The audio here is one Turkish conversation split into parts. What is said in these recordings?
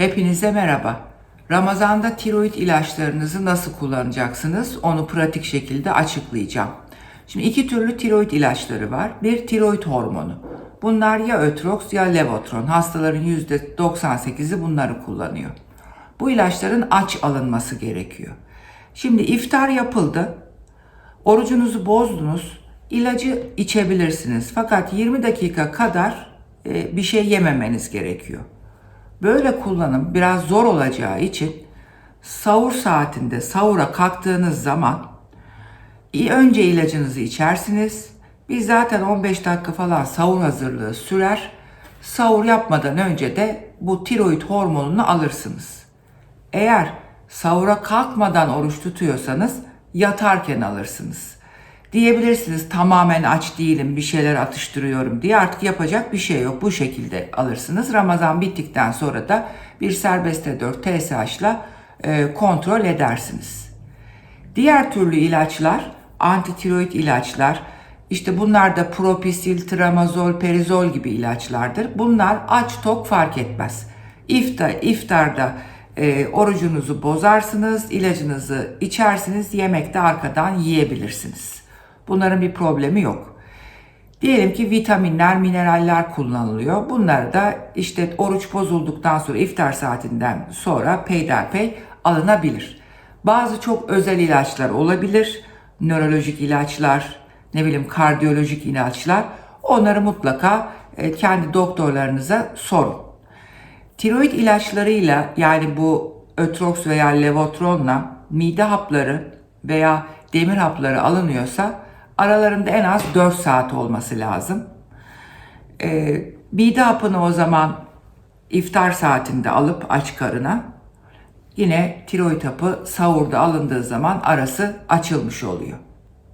Hepinize merhaba. Ramazanda tiroid ilaçlarınızı nasıl kullanacaksınız onu pratik şekilde açıklayacağım. Şimdi iki türlü tiroid ilaçları var. Bir tiroid hormonu. Bunlar ya Ötrox ya Levotron. Hastaların %98'i bunları kullanıyor. Bu ilaçların aç alınması gerekiyor. Şimdi iftar yapıldı. Orucunuzu bozdunuz. İlacı içebilirsiniz. Fakat 20 dakika kadar e, bir şey yememeniz gerekiyor. Böyle kullanım biraz zor olacağı için sahur saatinde sahura kalktığınız zaman önce ilacınızı içersiniz. Biz zaten 15 dakika falan sahur hazırlığı sürer. Sahur yapmadan önce de bu tiroid hormonunu alırsınız. Eğer sahura kalkmadan oruç tutuyorsanız yatarken alırsınız. Diyebilirsiniz tamamen aç değilim bir şeyler atıştırıyorum diye artık yapacak bir şey yok. Bu şekilde alırsınız. Ramazan bittikten sonra da bir serbest T4 TSH'la e, kontrol edersiniz. Diğer türlü ilaçlar, antitiroid ilaçlar, işte bunlar da propisil, tramadol, perizol gibi ilaçlardır. Bunlar aç tok fark etmez. İftar, iftarda e, orucunuzu bozarsınız, ilacınızı içersiniz, yemekte arkadan yiyebilirsiniz. Bunların bir problemi yok. Diyelim ki vitaminler, mineraller kullanılıyor. Bunlar da işte oruç bozulduktan sonra iftar saatinden sonra peyderpey alınabilir. Bazı çok özel ilaçlar olabilir. Nörolojik ilaçlar, ne bileyim kardiyolojik ilaçlar. Onları mutlaka e, kendi doktorlarınıza sorun. Tiroid ilaçlarıyla yani bu Ötrox veya Levotron'la mide hapları veya demir hapları alınıyorsa aralarında en az 4 saat olması lazım. Ee, mide hapını o zaman iftar saatinde alıp aç karına yine tiroid hapı sahurda alındığı zaman arası açılmış oluyor.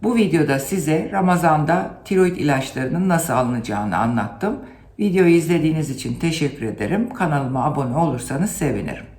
Bu videoda size Ramazan'da tiroid ilaçlarının nasıl alınacağını anlattım. Videoyu izlediğiniz için teşekkür ederim. Kanalıma abone olursanız sevinirim.